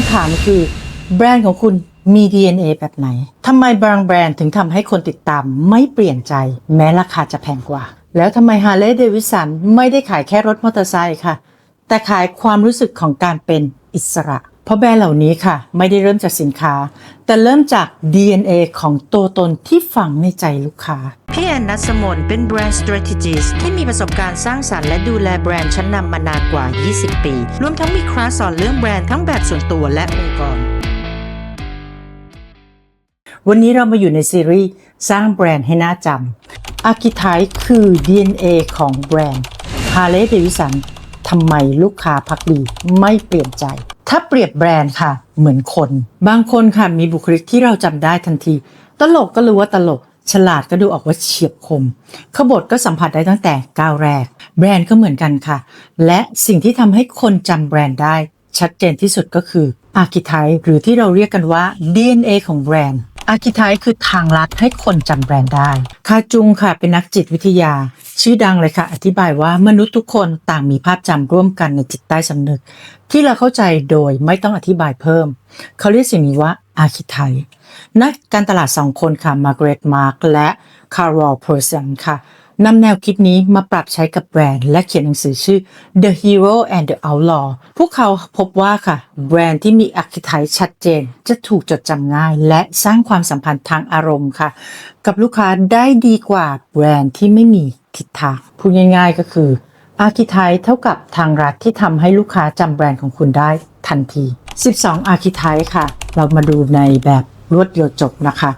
ำถามคือ แบรนด์ของคุณมี DNA แบบไหน ทำไมบางแบรนด์ถึงทำให้คนติดตามไม่เปลี่ยนใจ แม้ราคาจะแพงกว่า แล้วทำไมฮาร์เลย์เดวิสันไม่ได้ขายแค่รถมอเตอร์ไซค์ค่ะ แต่ขายความรู้สึกของการเป็นอิสระ เพราะแบรนด์เหล่านี้ค่ะ ไม่ได้เริ่มจากสินค้า แต่เริ่มจาก DNA ของตัวตนที่ฝังในใจลูกค้า พี่แอนนัสมนเป็นแบรนด์ strategist ที่มีประสบการณ์สร้างสรรค์และดูแลแบรนด์ชั้นนำมานานกว่า 20 ปี รวมทั้งมีคลาสสอนเรื่องแบรนด์ทั้งแบบส่วนตัวและองค์กร วันนี้เรามาอยู่ในซีรีส์สร้างแบรนด์ให้น่าจำอาร์คิไทคือ DNA ของแบรนด์ Harley Davidson ทำไมลูกค้าพักดีไม่เปลี่ยนใจ ถ้าเปรียบแบรนด์ค่ะ เหมือนคน บางคนค่ะมีบุคลิกที่เราจำได้ทันที ตลกก็รู้ว่าตลก ฉลาดก็ดูออกว่าเฉียบคม ขบฏก็สัมผัสได้ตั้งแต่ก้าวแรก แบรนด์ก็เหมือนกันค่ะ และสิ่งที่ทำให้คนจำแบรนด์ได้ ชัดเจนที่สุดก็คืออาร์คิไทหรือที่เราเรียกกันว่า DNA ของแบรนด์ อาร์คิไทคือทางลัดให้คนจำแบรนด์ได้คาจุงค่ะเป็นนักจิตวิทยา ชื่อดังเลยค่ะ อธิบายว่ามนุษย์ทุกคนต่างมีภาพจำร่วมกันในจิตใต้สำนึก ที่เราเข้าใจโดยไม่ต้องอธิบายเพิ่ม เขาเรียกสิ่งนี้ว่าอาร์คิไทนักการตลาดสองคนค่ะมาร์กร็ตมาร์กและคาร์ลเพอร์เซนค่ะ นำแนวคิดนี้มาปรับใช้กับแบรนด์ และเขียนหนังสือชื่อ The Hero and the Outlaw พวกเขาพบว่าค่ะ แบรนด์ที่มีอัคติชัดเจน จะถูกจดจำง่าย และสร้างความสัมพันธ์ทางอารมณ์ค่ะ กับลูกค้าได้ดีกว่าแบรนด์ที่ไม่มีทิศทางพูดง่าย ๆ ก็คืออาร์คิไทเท่ากับทางรัฐที่ทำให้ลูกค้าจำแบรนด์ของคุณได้ทันที 12 อาร์คิไทค่ะ เรามาดูในแบบรวดเดียวจบนะคะ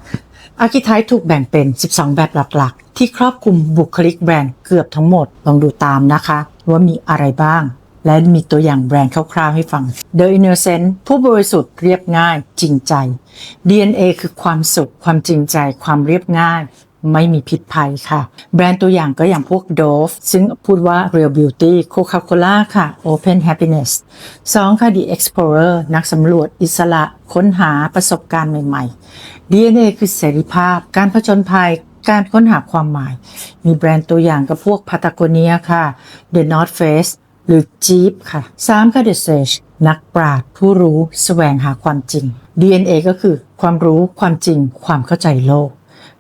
อาร์คิไทถูกแบ่งเป็น 12 แบบหลักๆ ที่ครอบคลุมบุคลิกแบรนด์เกือบทั้งหมด ลองดูตามนะคะ ว่ามีอะไรบ้าง และมีตัวอย่างแบรนด์คร่าวๆให้ฟัง The Innocent ผู้บริสุทธิ์เรียบง่ายจริงใจ DNA คือความสุข ความจริงใจ ความเรียบง่าย ไม่มีพิษภัยค่ะ แบรนด์ตัวอย่างก็อย่างพวก Dove ซึ่งพูดว่า Real Beauty Coca-Cola ค่ะ Open Happiness 2 ค่ะ The Explorer นักสำรวจอิสระค้นหาประสบการณ์ใหม่ ๆ DNA คือเสรีภาพ การผจญภัยการค้นหาความหมาย มีแบรนด์ตัวอย่างกับพวก Patagonia ค่ะ The North Face หรือ Jeep ค่ะ 3 ค่ะ The Sage นักปราชญ์ผู้รู้แสวงหาความจริง DNA ก็คือความรู้ความจริงความเข้าใจโลก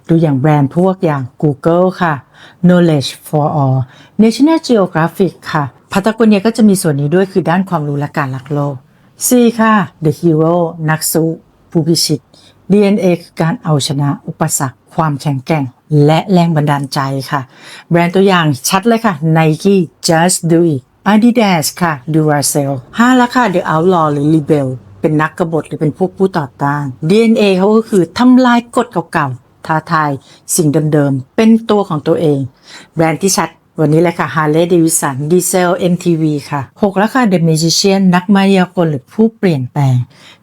ดูอย่างแบรนด์พวกอย่าง Google ค่ะ Knowledge for All National Geographic ค่ะ Patagonia ก็จะมีส่วนนี้ด้วยคือด้านความรู้และการรักโลก C ค่ะ The Hero นักสู้ผู้พิชิต DNA คือการเอาชนะอุปสรรค ความแข็งแกร่ง และแรงบันดาลใจค่ะ แบรนด์ตัวอย่างชัดเลยค่ะ Nike Just Do It Adidas ค่ะ Duracell 5แล้วค่ะ The Outlaw หรือ Rebel เป็นนักกบฏหรือเป็นพวกผู้ต่อต้าน DNA เขาก็คือทำลายกฎเก่าๆ ท้าทายสิ่งเดิมๆ เป็นตัวของตัวเอง แบรนด์ที่ชัดวันนี้เลยค่ะ Harley Davidson Diesel MTV ค่ะ 6 แล้วค่ะ The Magician นักมายากลหรือผู้เปลี่ยนแปลง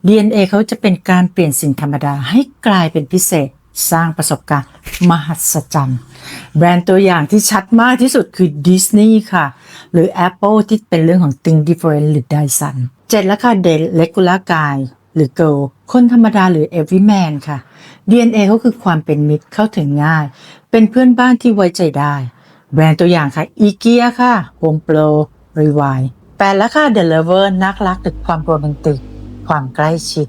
DNA เขาจะเป็นการเปลี่ยนสิ่งธรรมดาให้กลายเป็นพิเศษ สร้างประสบการณ์มหัศจรรย์ แบรนด์ตัวอย่างที่ชัดมากที่สุดคือ Disney ค่ะ หรือ Apple ที่เป็นเรื่องของ Think Different หรือ Dyson 7 แล้วค่ะ The Regular Guy หรือ Girl คนธรรมดาหรือ Everyman ค่ะ DNA เขาคือความเป็นมิตรเข้าถึงง่าย เป็นเพื่อนบ้านที่ไว้ใจได้ แบรนด์ตัวอย่างค่ะอีเกียค่ะ Home Pro Rewind แปดล้วค่ะ The Lover นักรักหรือความโรแมนติก ความใกล้ชิด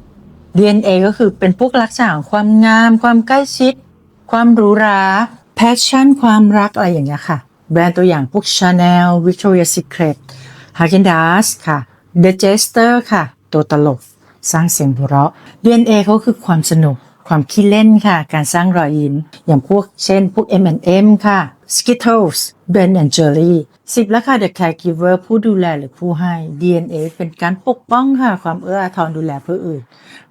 DNA ก็คือเป็นพวกลักษณะของความงาม ความใกล้ชิด ความหรูหรา passion ความรักอะไรอย่างเงี้ยค่ะ แบรนด์ตัวอย่างพวก Chanel Victoria's Secret h a g e n d a s ค่ะ The Jester ค่ะ ตัวตลก สร้างเสียงหัวเราะ DNA เขาคือความสนุก ความขี้เล่นค่ะ การสร้างรอยยิ้ม อย่างพวกเช่น พวก M&M ค่ะ Skittles Ben and Jerry 10แล้วค่ะ The Caregiver ผู้ดูแลหรือผู้ให้ DNA เป็นการปกป้องค่ะ ความเอื้ออาทรดูแลผู้อื่น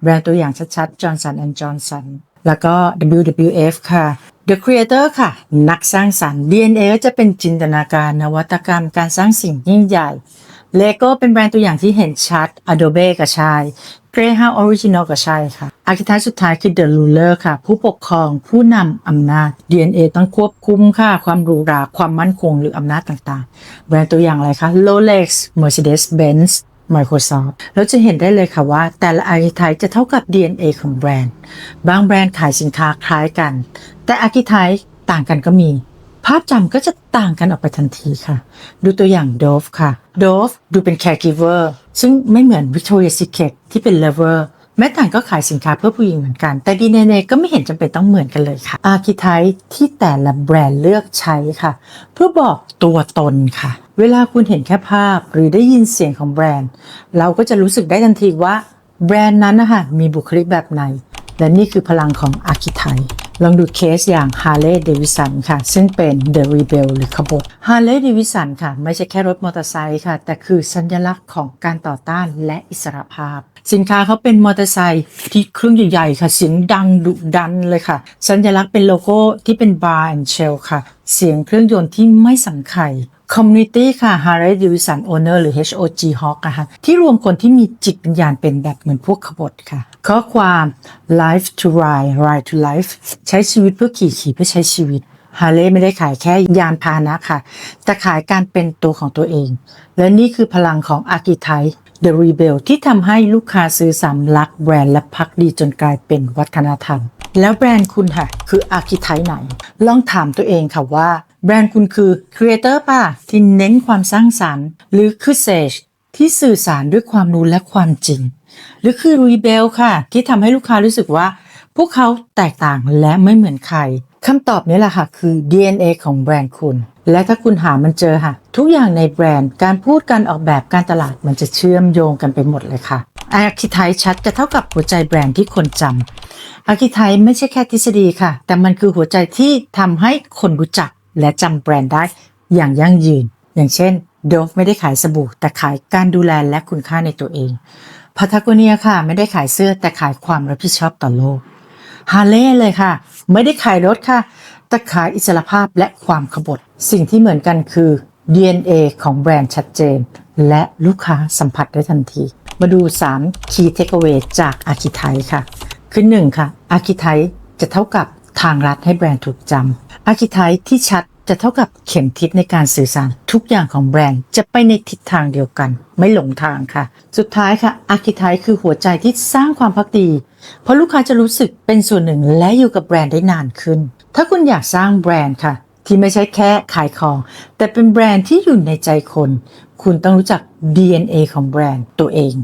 แบรนด์ตัวอย่างชัดๆ Johnson and Johnson แล้วก็ WWF ค่ะ The Creator ค่ะ นักสร้างสรรค์ DNA ก็จะเป็นจินตนาการนวัตกรรม การสร้างสิ่งยิ่งใหญ่ เลโก้เป็นแบรนด์ตัวอย่างที่เห็นชัด Adobe ก็ใช่ Greyhound Original ก็ใช่ค่ะอาร์คิไทสุดท้ายคือ The Ruler ค่ะ ผู้ปกครองผู้นำอำนาจ DNA ต้องควบคุมค่ะ ความหรูหราความมั่นคงหรืออำนาจต่างๆ แบรนด์ตัวอย่างอะไรคะ Rolex Mercedes-Benz Microsoft แล้วจะเห็นได้เลยค่ะว่า แต่ละอาร์คิไทจะเท่ากับ DNA ของแบรนด์ บางแบรนด์ขายสินค้าคล้ายกัน แต่อาร์คิไทต่างกันก็มี ภาพจำก็จะต่างกันออกไปทันทีค่ะ ดูตัวอย่าง Dove ค่ะ Dove ดูเป็น caregiver ซึ่งไม่เหมือน Victoria's Secret ที่เป็น lover แม้ต่างก็ขายสินค้าเพื่อผู้หญิงเหมือนกัน แต่ DNA ก็ไม่เห็นจำเป็นต้องเหมือนกันเลยค่ะ Archetype ที่แต่ละแบรนด์เลือกใช้ค่ะ เพื่อบอกตัวตนค่ะ เวลาคุณเห็นแค่ภาพหรือได้ยินเสียงของแบรนด์ เราก็จะรู้สึกได้ทันทีว่าแบรนด์นั้นนะคะมีบุคลิกแบบไหน และนี่คือพลังของอาร์คิไท ลองดูเคสอย่าง Harley Davidson ค่ะ ซึ่งเป็น The Rebel หรือขบฏ Harley Davidson ค่ะ ไม่ใช่แค่รถมอเตอร์ไซค์ค่ะ แต่คือสัญลักษณ์ของการต่อต้านและอิสรภาพ สินค้าเขาเป็นมอเตอร์ไซค์ที่เครื่องใหญ่ๆค่ะเสียงดังดุดันเลยค่ะ สัญลักษณ์เป็นโลโก้ที่เป็น bar and shell ค่ะ เสียงเครื่องยนต์ที่ไม่สังไข่ Community ค่ะ Harley Davidson Owner หรือ HOG Hawk นะคะที่รวมคนที่มีจิตวิญญาณเป็นแบบเหมือนพวกขบฏค่ะ ข้อความ Life to Ride Ride to Life ใช้ชีวิตเพื่อขี่ขี่เพื่อใช้ชีวิตฮาร์เลยไม่ได้ขายแค่ยานพาหนะค่ะ แต่ขายการเป็นตัวของตัวเอง และนี่คือพลังของ a r c h e t y p e The Rebel ที่ทำให้ลูกค้าซื้อซ้ำรักแบรนด์และพักดีจนกลายเป็นวัฒนธรรม แล้วแบรนด์คุณค่ะ คือ a r c h e t y p e ไหน ลองถามตัวเองค่ะว่า แบรนด์คุณคือ Creator ป่ะที่เน้นความสร้างสรรค์ หรือคือ Sage ที่สื่อสารด้วยความรู้และความจริง หรือคือ Rebel ค่ะ ที่ทำให้ลูกค้ารู้สึกว่า พวกเขาแตกต่างและไม่เหมือนใครคำตอบนี้แหละค่ะ คือ DNA ของแบรนด์คุณ และถ้าคุณหามันเจอค่ะ ทุกอย่างในแบรนด์การพูดการออกแบบการตลาดมันจะเชื่อมโยงกันไปหมดเลยค่ะอาร์คิไทชัดจะเท่ากับหัวใจแบรนด์ที่คนจำอาร์คิไทไม่ใช่แค่ทฤษฎีค่ะ แต่มันคือหัวใจที่ทำให้คนรู้จัก และจำแบรนด์ได้อย่างยั่งยืน อย่างเช่นโดฟไม่ได้ขายสบู่แต่ขายการดูแลและคุณค่าในตัวเองพาทาโกเนียค่ะ ไม่ได้ขายเสื้อแต่ขายความรับผิดชอบต่อโลกฮาร์เลย์เลยค่ะ ไม่ได้ขายรถค่ะ แต่ขายอิสรภาพและความขบฏ สิ่งที่เหมือนกันคือ DNA ของแบรนด์ชัดเจน และลูกค้าสัมผัสได้ทันที มาดู 3 Key Takeaway จาก a r c h e t y p e ค่ะ คือ 1 ค่ะ a r c h e t y p e จะเท่ากับทางลัดให้แบรนด์ถูกจำ a r c h e t y p e ที่ชัดจะเท่ากับเข็มทิศในการสื่อสารทุกอย่างของแบรนด์จะไปในทิศทางเดียวกัน ไม่หลงทางค่ะ สุดท้ายค่ะ a r c h e t y p e คือหัวใจที่สร้างความพักดี เพราะลูกค้าจะรู้สึกเป็นส่วนหนึ่งและอยู่กับแบรนด์ได้นานขึ้น ถ้าคุณอยากสร้างแบรนด์ค่ะ ที่ไม่ใช่แค่ขายของ แต่เป็นแบรนด์ที่อยู่ในใจคน คุณต้องรู้จัก DNA ของแบรนด์ตัวเอง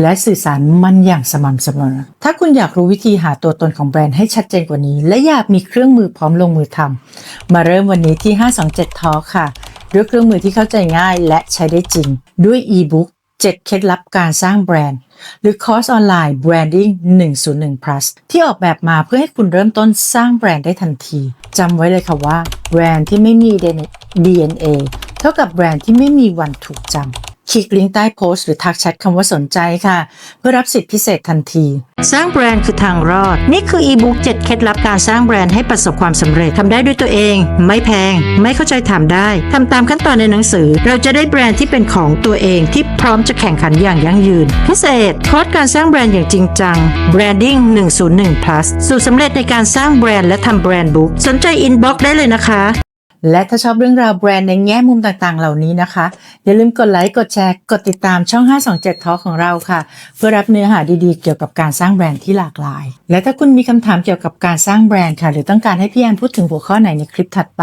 และสื่อสารมันอย่างสม่ำเสมอ ถ้าคุณอยากรู้วิธีหาตัวตนของแบรนด์ให้ชัดเจนกว่านี้ และอยากมีเครื่องมือพร้อมลงมือทำมาเริ่มวันนี้ที่ 527 Talk ค่ะ ด้วยเครื่องมือที่เข้าใจง่ายและใช้ได้จริง ด้วยอีบุ๊ก7เคล็ดลับการสร้างแบรนด์ หรือคอร์สออนไลน์ Branding 101 plus ที่ออกแบบมาเพื่อให้คุณเริ่มต้นสร้างแบรนด์ได้ทันทีจำไว้เลยค่ะว่าแบรนด์ที่ไม่มี DNA เท่ากับแบรนด์ที่ไม่มีวันถูกจำ คลิกลิงก์ใต้โพสต์หรือทักแชทคำว่าสนใจค่ะ เพื่อรับสิทธิพิเศษทันที สร้างแบรนด์คือทางรอด นี่คืออีบุ๊ก7เคล็ดลับการสร้างแบรนด์ให้ประสบความสำเร็จทำได้ด้วยตัวเอง ไม่แพง ไม่เข้าใจถามได้ทำตามขั้นตอนในหนังสือ เราจะได้แบรนด์ที่เป็นของตัวเองที่พร้อมจะแข่งขันอย่างยั่งยืน พิเศษคอร์สการสร้างแบรนด์อย่างจริงจัง Branding 101 plus สูตรสำเร็จในการสร้างแบรนด์และทำแบรนด์บุ๊กสนใจอินบ็อกซ์ได้เลยนะคะ และถ้าชอบเรื่องราวแบรนด์ในแง่มุมต่างๆ เหล่านี้นะคะ อย่าลืมกดไลค์ กดแชร์ กดติดตามช่อง 527 Talk ของเราค่ะ เพื่อรับเนื้อหาดีๆ เกี่ยวกับการสร้างแบรนด์ที่หลากหลาย และถ้าคุณมีคำถามเกี่ยวกับการสร้างแบรนด์ค่ะ หรือต้องการให้พี่แอนพูดถึงหัวข้อไหนในคลิปถัดไป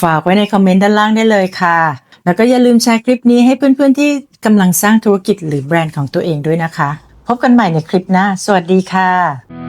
ฝากไว้ในคอมเมนต์ด้านล่างได้เลยค่ะ แล้วก็อย่าลืมแชร์คลิปนี้ให้เพื่อนๆที่กำลังสร้างธุรกิจหรือแบรนด์ของตัวเองด้วยนะคะ พบกันใหม่ในคลิปหน้า สวัสดีค่ะ